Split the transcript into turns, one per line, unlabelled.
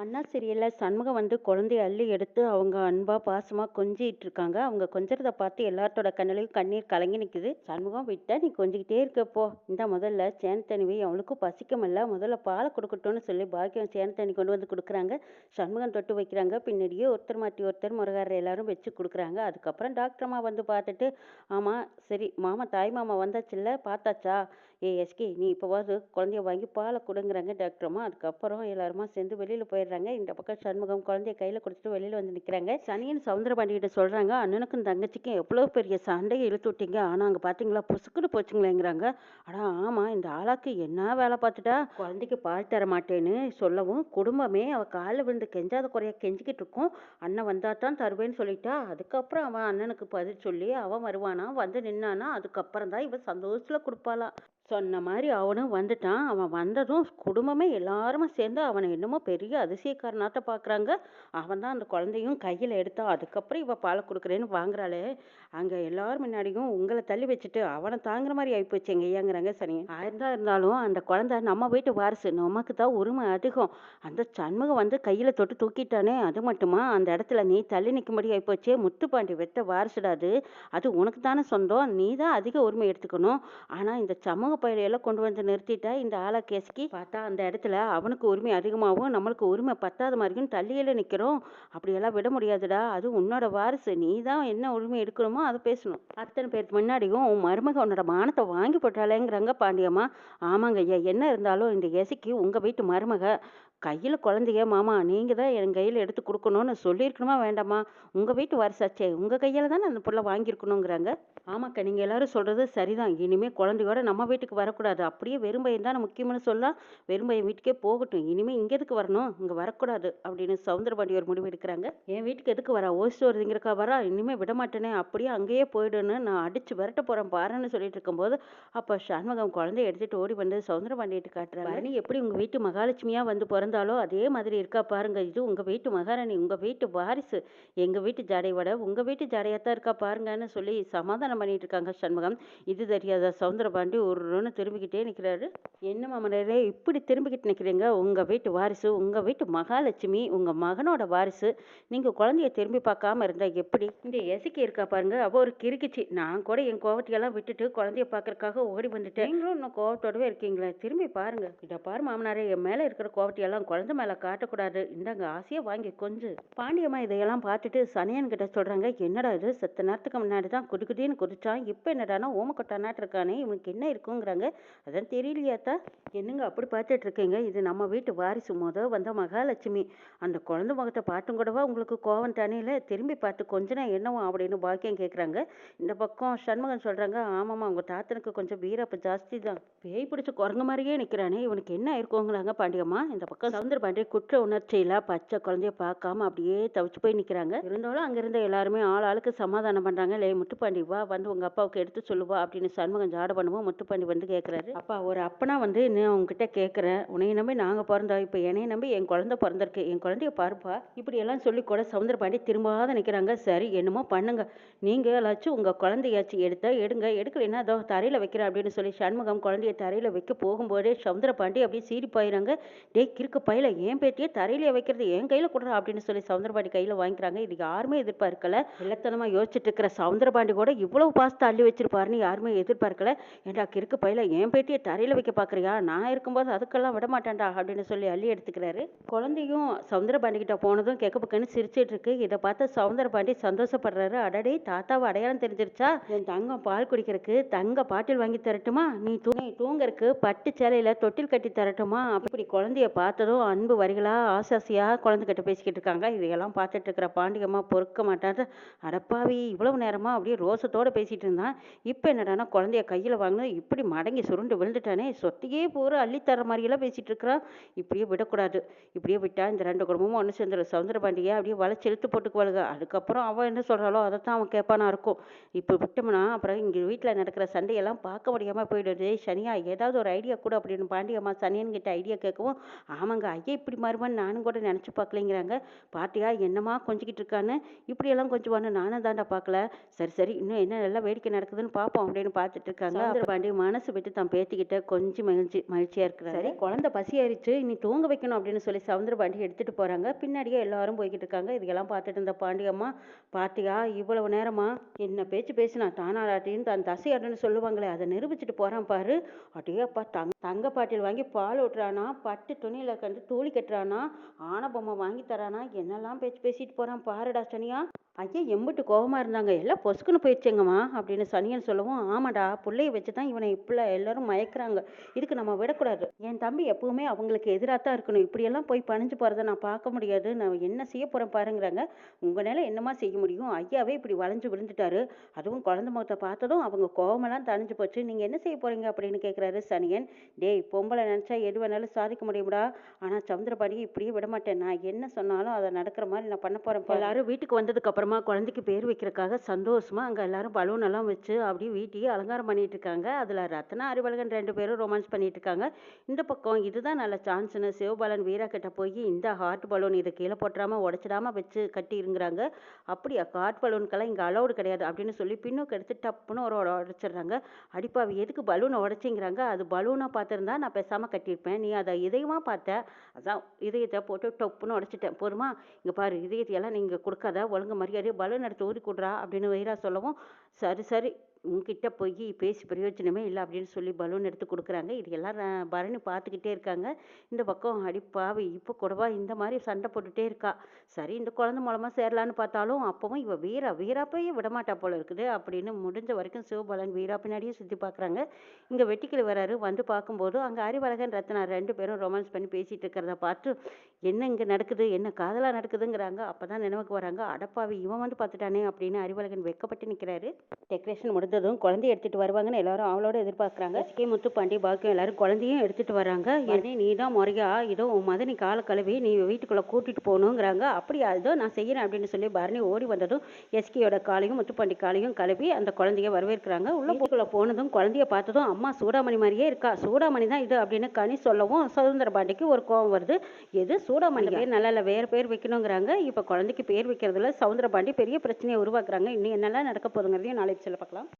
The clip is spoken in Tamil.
அண்ணா சீரியலில் சண்முகம் வந்து குழந்தைய அள்ளி எடுத்து அவங்க அன்பாக பாசமாக கொஞ்சிட்டு இருக்காங்க. அவங்க கொஞ்சறத பார்த்து எல்லாத்தோட கண்ணிலையும் கண்ணீர் கலங்கி நிற்குது சண்முகம் விட்டா நீ கொஞ்சிக்கிட்டே இருக்கப்போ இந்த முதல்ல சேனத்தனிவி அவளுக்கும் பசிக்கமில்ல முதல்ல பாலை கொடுக்கட்டும்னு சொல்லி பாக்கியம் சேனத்தனி கொண்டு வந்து கொடுக்குறாங்க. சண்முகம் தொட்டு வைக்கிறாங்க. பின்னாடியே ஒருத்தர் மாற்றி ஒருத்தர் முருகாரர் எல்லாரும் வச்சு கொடுக்குறாங்க. அதுக்கப்புறம் டாக்டர் அம்மா வந்து பார்த்துட்டு ஆமாம் சரி மாமா தாய் மாமா வந்தாச்சுல்ல பார்த்தாச்சா? ஏ எஸ்கே நீ இப்போவாது குழந்தைய வாங்கி பாலை கொடுங்குறாங்க டாக்டரம்மா அதுக்கப்புறம் எல்லாருமா சேர்ந்து வெளியில் போயிடுறாங்க. இந்த பக்கம் சண்முகம் குழந்தைய கையில் கொடுத்துட்டு வெளியில் வந்து நிற்கிறாங்க சனியன் சவுந்தரபாண்டி கிட்ட சொல்கிறாங்க அண்ணனுக்கும் தங்கச்சிக்கும் எவ்வளோ பெரிய சண்டையை இழுத்து விட்டீங்க? ஆனால் அங்கே பார்த்தீங்களா புசுக்குன்னு போச்சுங்களேங்கிறாங்க. ஆனால் ஆமாம் இந்த ஆளாக்கு என்ன வேலை பார்த்துட்டா? குழந்தைக்கு பால் தர மாட்டேன்னு சொல்லவும் குடும்பமே அவள் காலில் விழுந்து கெஞ்சாத குறைய கெஞ்சிக்கிட்டு இருக்கும். அண்ணன் வந்தா தான் தருவேன்னு சொல்லிட்டா. அதுக்கப்புறம் அவன் அண்ணனுக்கு பதில் சொல்லி அவன் வருவானா? வந்து நின்னானா? அதுக்கப்புறம் தான் இவன் சந்தோஷத்தில் கொடுப்பாளா? சொன்ன மாதிரி அவனும் வந்துட்டான். அவன் வந்ததும் குடும்பமே எல்லாருமே சேர்ந்து அவனை என்னமோ பெரிய அதிசயக்காரனாட்ட பார்க்குறாங்க அவன் தான் அந்த குழந்தையும் கையில் எடுத்தான் அதுக்கப்புறம் இவ பால் கொடுக்குறேன்னு வாங்குறாளே. அங்கே எல்லாரும் முன்னாடியும் உங்களை தள்ளி வச்சுட்டு அவனை தாங்குற மாதிரி ஆகிப்போச்சு எங்கள் ஐயாங்கிறாங்க சனி. ஆயிருந்தா இருந்தாலும் அந்த குழந்தை நம்ம வீட்டு வாரிசு. நமக்கு தான் உரிமை அதிகம். அந்த சண்முகம் வந்து கையில் தொட்டு தூக்கிட்டானே. அது மட்டுமா? அந்த இடத்துல நீ தள்ளி நிற்கும்படி ஆகிப்போச்சே முத்துப்பாண்டி வெத்த வாரிசுடாது அது. உனக்கு தானே சொந்தம். நீ தான் அதிக உரிமை எடுத்துக்கணும். ஆனால் இந்த சமூக பயலையெல்லாம் கொண்டு வந்து நிறுத்திட்டா இந்த ஆளை கேஸ்கி பார்த்தா அந்த இடத்துல அவனுக்கு உரிமை அதிகமாகவும் நம்மளுக்கு உரிமை பத்தாத மாதிரியும் தள்ளியில் நிற்கிறோம் அப்படியெல்லாம் விட முடியாதுடா. அது உன்னோட வாரிசு. நீ தான் என்ன உரிமை எடுக்கணுமோ அதை பேசணும். அத்தனை பேருக்கு முன்னாடியும் உன் மருமக உன்னோட மானத்தை வாங்கி போட்டாலேங்கிறாங்க பாண்டியம்மா. ஆமாங்க ஐயா. என்ன இருந்தாலும் இந்த எசிக்கு உங்கள் வீட்டு மருமக கையில் குழந்தைய மாமா நீங்கள் தான் என் கையில் எடுத்து கொடுக்கணும்னு சொல்லியிருக்கணுமா வேண்டாமா? உங்கள் வீட்டு வாரிசாச்சே உங்கள் கையில் தானே அந்த பொருளை வாங்கியிருக்கணுங்கிறாங்க? ஆமாக்கா நீங்கள் எல்லாரும் சொல்கிறது சரிதான். இனிமேல் குழந்தையோட நம்ம வீட்டுக்கு வரக்கூடாது. அப்படியே வெறும்பையன் தான் முக்கியம்னு சொல்லலாம் வெறும்பையன் வீட்டுக்கே போகட்டும். இனிமேல் இங்கே எதுக்கு வரணும்? இங்கே வரக்கூடாது. அப்படின்னு சவுந்தரபாண்டி ஒரு முடிவு எடுக்கிறாங்க. என் வீட்டுக்கு எதுக்கு வரா? ஓசிட்டு வருதுங்கிறக்கா வரா? இனிமேல் விட மாட்டேனே. அப்படியே அங்கேயே போயிடுன்னு நான் அடித்து விரட்ட போகிறேன் பாருன்னு சொல்லிட்டு இருக்கும்போது அப்போ சண்முகம் குழந்தைய எடுத்துகிட்டு ஓடி வந்து சவுந்தரபாண்டியிட்டு காட்டுறாங்க. பரணி எப்படி உங்கள் வீட்டு மகாலட்சுமியாக வந்து பிறந்தாலோ அதே மாதிரி இருக்கா பாருங்க. இது உங்கள் வீட்டு மகாராணி உங்கள் வீட்டு வாரிசு. எங்கள் வீட்டு ஜாடையோட உங்கள் வீட்டு ஜாடையாக தான் இருக்கா பாருங்கன்னு சொல்லி சமாதானம் பண்ணிட்டு இருக்காங்க சண்முகம். இது தெரியாத சவுந்தரபாண்டி ஒருன்னு திரும்பிக்கிட்டே நிற்கிறாரு என்ன மாமனாரே இப்படி திரும்பிக்கிட்டு நிற்கிறீங்க உங்கள் வீட்டு வாரிசு உங்கள் வீட்டு மகாலட்சுமி உங்கள் மகனோட வாரிசு. நீங்கள் குழந்தைய திரும்பி பார்க்காம இருந்தால் எப்படி? இந்த எசக்கி இருக்கா பாருங்க. அவள் ஒரு கிறுக்கிச்சு. நான் கூட என் கோவத்தையெல்லாம் விட்டுட்டு குழந்தைய பார்க்கறக்காக ஓடி வந்துட்டேன். நீங்களும் இன்னும் கோவத்தோடவே இருக்கீங்களே. திரும்பி பாருங்க. இதை பாரு மாமனாரே என் மேலே இருக்கிற கோவத்தையெல்லாம் குழந்தை மேலே காட்டக்கூடாது. இந்தாங்க ஆசையை வாங்கி கொஞ்சம் பாண்டியம்மா இதையெல்லாம் பார்த்துட்டு சனியன் கிட்ட சொல்கிறாங்க என்னடா இது? செத்த நேரத்துக்கு முன்னாடி தான் குடுக்குடின்னு குதிச்சான். இப்போ என்னடானா ஓமக்கொட்டானாட்டு இருக்கானே இவனுக்கு என்ன இருக்குங்கிறாங்க? அதான் தெரியலையாத்தா என்னங்க அப்படி பார்த்துட்டு இருக்கீங்க? இது நம்ம வீட்டு வாரிசு. முத வந்த மகாலட்சுமி. அந்த குழந்தை முகத்தை பாட்டும் கூடவா உங்களுக்கு கோவம் தானேல திரும்பி பார்த்து கொஞ்ச நேரம் என்னவோ? அப்படின்னு பாக்கியம் கேட்குறாங்க இந்த பக்கம் சண்முகன் சொல்கிறாங்க ஆமாம்மா உங்கள் தாத்தனுக்கு கொஞ்சம் வீரப்பு ஜாஸ்தி தான். பேய் பிடிச்ச குரங்கு மாதிரியே நிற்கிறானே இவனுக்கு என்ன இருக்குங்கிறாங்க பாண்டியம்மா? இந்த பக்கம் சவுந்தர பாண்டிய குற்ற உணர்ச்சியில் பச்சை குழந்தைய பார்க்காம அப்படியே தவிச்சு போய் நிற்கிறாங்க இருந்தாலும் அங்கே இருந்த எல்லாருமே ஆள் ஆளுக்கு சமாதானம் பண்ணுறாங்க லே முத்துப்பாண்டி வா வந்து உங்கள் அப்பாவுக்கு எடுத்து சொல்லுவா அப்படின்னு சண்முகம் ஜாட பண்ணுவோம் முத்துப்பாண்டி வந்து கேட்குறாரு அப்பா ஒரு அப்பனா வந்து நான் உங்ககிட்ட கேட்குறேன் உன்னைய நம்பி நாங்கள் பிறந்தோம். இப்போ என்னைய நம்பி என் குழந்தை பிறந்திருக்கு. என் குழந்தைய பாருப்பா. இப்படி எல்லாம் சொல்லி கூட சவுந்தர பாண்டி திரும்பாத நிற்கிறாங்க சரி என்னமோ பண்ணுங்க. நீங்கள் எல்லாச்சும் உங்கள் குழந்தையாச்சும் எடுத்தா எடுங்க. எடுக்கலைன்னா அதோ தரையில் வைக்கிறேன் அப்படின்னு சொல்லி சண்முகம் குழந்தைய தரையில் வைக்க போகும்போதே சவுந்தர பாண்டி அப்படியே சீறி போயிடுறாங்க டே கிறுக்கு பையில ஏன் பேட்டியை தரையிலே வைக்கிறது என் கையில் கொடுறா அப்படின்னு சொல்லி சவுந்தரபாண்டி கையில் வாங்கிக்கிறாங்க. இது யாருமே எதிர்பார்க்கல. வில்லத்தனமாக யோசிச்சுட்டு இருக்கிற சவுந்தரபாண்டி கூட இவ்வளவு பாஸ்தா அள்ளி வச்சிருப்பாருன்னு யாருமே எதிர்பார்க்கல. ஏண்டா கிறுக்கு பையில என் பேட்டியை தரையில் வைக்க பார்க்குறியா நான் இருக்கும்போது அதுக்கெல்லாம் விட மாட்டேன்டா அப்படின்னு சொல்லி அள்ளி எடுத்துக்கிறாரு. குழந்தையும் சவுந்தரபாண்டி கிட்ட போனதும் கேட்க பக்கன்னு சிரிச்சிட்டு இருக்கு இதை பார்த்து சவுந்தரபாண்டி சந்தோஷப்படுறாரு. அடடே தாத்தாவை அடையாளம் தெரிஞ்சிருச்சா? என் தங்கம் பால் குடிக்கிறதுக்கு தங்க பாட்டில் வாங்கி தரட்டுமா? நீ தூங்க தூங்கறக்கு பட்டு சேலையில தொட்டில் கட்டி தரட்டுமா? அப்படி குழந்தைய பார்த்ததும் அன்பு வரிகளாக ஆசாசியா குழந்தை கிட்ட பேசிக்கிட்டு இருக்காங்க. இதையெல்லாம் பார்த்துட்டு இருக்கிற பாண்டியம்மா பொறுக்க மாட்டாரு அடப்பாவி இவ்வளவு நேரமாக அப்படியே ரோசத்தோடு பேசிகிட்டு இருந்தான். இப்போ என்னடானா குழந்தைய கையில் வாங்கினது இப்படி மடங்கி சுருண்டு விழுந்துட்டானே. சொத்தையே பூரா அள்ளி மாதிரியெல்லாம் பேசிகிட்டு இருக்கிறான் இப்படியே விடக்கூடாது. இப்படியே விட்டால் இந்த ரெண்டு குடும்பமும் ஒன்று சேர்ந்துரு சவுந்தரபாண்டியை அப்படியே வளைச்சு இழுத்து போட்டுக்குவாளுங்க அதுக்கப்புறம் அவன் என்ன சொல்கிறாளோ அதை தான் அவன் கேட்பானா இருக்கும். இப்போ விட்டோம்னா அப்புறம் இங்கே வீட்டில் நடக்கிற சண்டையெல்லாம் பார்க்க முடியாமல் போயிடுது. சனியா ஏதாவது ஒரு ஐடியா கூட அப்படின்னு பாண்டியம்மா சனியன்கிட்ட ஐடியா கேட்கவும் ஆமாம் ஆமாங்க ஐயா இப்படி மாறுவான்னு நானும் கூட நினச்சி பார்க்கலைங்கிறாங்க. பாட்டியா என்னம்மா கொஞ்சிக்கிட்டு இருக்கான்னு? இப்படியெல்லாம் கொஞ்சுவான்னு நானும் தாண்டா பார்க்கல. சரி சரி இன்னும் என்ன நல்லா வேடிக்கை நடக்குதுன்னு பார்ப்போம் அப்படின்னு பார்த்துட்டு இருக்காங்க. சவுந்தரபாண்டி மனசு விட்டு தான் பேத்திக்கிட்ட கொஞ்சம் மகிழ்ச்சி மகிழ்ச்சியாக இருக்கிறாங்க சரி குழந்தை பசி ஆயிடுச்சு நீ தூங்க வைக்கணும் அப்படின்னு சொல்லி சவுந்தரபாண்டி எடுத்துகிட்டு போகிறாங்க பின்னாடியே எல்லாரும் போய்கிட்டு இருக்காங்க. இதெல்லாம் பார்த்துட்டு இருந்த பாண்டியம்மா பாட்டியா இவ்வளவு நேரமா? என்ன பேச்சு பேசினா தானாடாட்டின்னு தன் தசையாடுன்னு சொல்லுவாங்களே அதை நிரூபிச்சுட்டு போகிறான் பாரு. அடேப்பா தங்க தங்க பாட்டில் வாங்கி பால் ஊட்டுறானா? பட்டு துணியில் கண்டு தூளி கட்டுறானா? ஆன பொம்மை வாங்கி தரானா? என்னெல்லாம் பேச்சு பேசிட்டு போகிறான் பாருடா சனியா ஐயா எம்பிட்டு கோபமாக இருந்தாங்க. எல்லாம் பொசுக்குன்னு போயிடுச்சேங்கம்மா அப்படின்னு சனியன் சொல்லவும் ஆமாடா பிள்ளைய வச்சு தான் இவனை இப்படி எல்லாரும் மயக்கிறாங்க. இதுக்கு நம்ம விடக்கூடாது. என் தம்பி எப்பவுமே அவங்களுக்கு எதிராக தான் இருக்கணும். இப்படியெல்லாம் போய் பணிஞ்சு போகிறத நான் பார்க்க முடியாது. நான் என்ன செய்ய போகிறேன் பாருங்கிறாங்க. உங்கள் என்னமா செய்ய முடியும்? ஐயாவே இப்படி வளைஞ்சு விழுந்துட்டாரு. அதுவும் குழந்தை முகத்தை பார்த்ததும் அவங்க கோவமெல்லாம் தணிஞ்சு போச்சு. நீங்கள் என்ன செய்ய போகிறீங்க அப்படின்னு கேட்குறாரு சனியன். டேய் பொம்பளை நினச்சா எது வேணாலும் சாதிக்க முடியும்டா. ஆனால் சந்திரபாடியை இப்படியே விட மாட்டேன் நான் என்ன சொன்னாலும் அதை நடக்கிற மாதிரி நான் பண்ண போகிறேன் எல்லாரும் வீட்டுக்கு வந்ததுக்கப்புறம் அப்புறமா குழந்தைக்கு பேர் வைக்கிறக்காக சந்தோஷமாக அங்கே எல்லாரும் பலூன் எல்லாம் வச்சு அப்படியே வீட்டையே அலங்காரம் பண்ணிட்டு இருக்காங்க. அதில் ரத்னா அறிவழகன் ரெண்டு பேரும் ரொமான்ஸ் பண்ணிட்டு இருக்காங்க. இந்த பக்கம் இதுதான் நல்ல சான்ஸ்னு சிவபாலன் வீரா கிட்ட போய் இந்த ஹார்ட் பலூன் இதை கீழே போட்டுறாம உடச்சிடாம வச்சு கட்டி இருங்கிறாங்க. அப்படியா? ஹார்ட் பலூனுக்கெல்லாம் இங்கே அலௌடு கிடையாது அப்படின்னு சொல்லி பின்னுக்கு எடுத்து டப்புன்னு ஒரு உடச்சிடுறாங்க. அடிப்பாவி எதுக்கு பலூனை உடச்சிங்கிறாங்க? அது பலூனாக பார்த்துருந்தா நான் பேசாமல் கட்டியிருப்பேன். நீ அதை இதயமாக பார்த்த? அதான் இதயத்தை போட்டு டப்புன்னு உடச்சிட்டேன். போதுமா இங்கே பாரு இதயத்தையெல்லாம் நீங்கள் கொடுக்காத ஒழுங்கு மரியாதை பலூன் எடுத்து ஊதி கொடுறா அப்படின்னு வைரா சொல்லவும் சரி சரி உங்ககிட்ட போய் பேசி பிரயோஜனமே இல்லை அப்படின்னு சொல்லி பலூன் எடுத்து கொடுக்குறாங்க. இது எல்லாம் பரணி பார்த்துக்கிட்டே இருக்காங்க. இந்த பக்கம் அடி பாவி இப்போ கூடவா இந்த மாதிரி சண்டை போட்டுகிட்டே இருக்கா. சரி இந்த குழந்தை மூலமாக சேரலான்னு பார்த்தாலும் அப்பவும் இவ வீரா வீராப்பையே விடமாட்டா போல இருக்குது அப்படின்னு முடிஞ்ச வரைக்கும் சிவபாலன் வீரா பின்னாடியே சுற்றி பார்க்குறாங்க. இங்கே வெட்டிக்கிளி வராரு வந்து பார்க்கும்போது அங்கே அறிவழகன் ரத்னா ரெண்டு பேரும் ரொமான்ஸ் பண்ணி பேசிகிட்டு இருக்கிறத பார்த்து என்ன இங்கே நடக்குது? என்ன காதலாக நடக்குதுங்கிறாங்க. அப்போ தான் நினைவுக்கு வராங்க. அடப்பாவி இவன் வந்து பார்த்துட்டானே அப்படின்னு அறிவழகன் வெக்கப்பட்டு நிற்கிறாரு டெக்கரேஷன் முடிஞ்சதும் குழந்தைய எடுத்துட்டு வருவாங்கன்னு எல்லாரும் அவளோட எதிர்பார்க்குறாங்க. எஸ்கே முத்து பாண்டி பாக்கியம் எல்லாரும் குழந்தையும் எடுத்துட்டு வராங்க. என்னை நீ தான் முறையா இதோ உன் மதனி கால கழுவி நீ வீட்டுக்குள்ள கூட்டிட்டு போகணுங்கிறாங்க. அப்படி அதோ நான் செய்யறேன் அப்படின்னு சொல்லி பரணி ஓடி வந்ததும் எஸ்கேயோட காலையும் முத்துப்பாண்டி காலையும் கழுவி அந்த குழந்தைய வரவேற்கிறாங்க. உள்ள வீட்டுக்குள்ள போனதும் குழந்தைய பார்த்ததும் அம்மா சூடாமணி மாதிரியே இருக்கா? சூடாமணி தான் இது அப்படின்னு கனி சொல்லவும் சுதந்திர பாண்டிக்கு ஒரு கோவம் வருது. எது? சூடாமணி பேர் நல்லா இல்லை வேற பேர் வைக்கணுங்கிறாங்க. இப்போ குழந்தைக்கு பேர் வைக்கிறதுல சவுந்தர பாண்டி பெரிய பிரச்சனையை உருவாக்குறாங்க. இன்னும் என்னெல்லாம் நடக்க போகுதுங்கிறதையும் நாளைக்கு சொல்ல பார்க்கலாம்.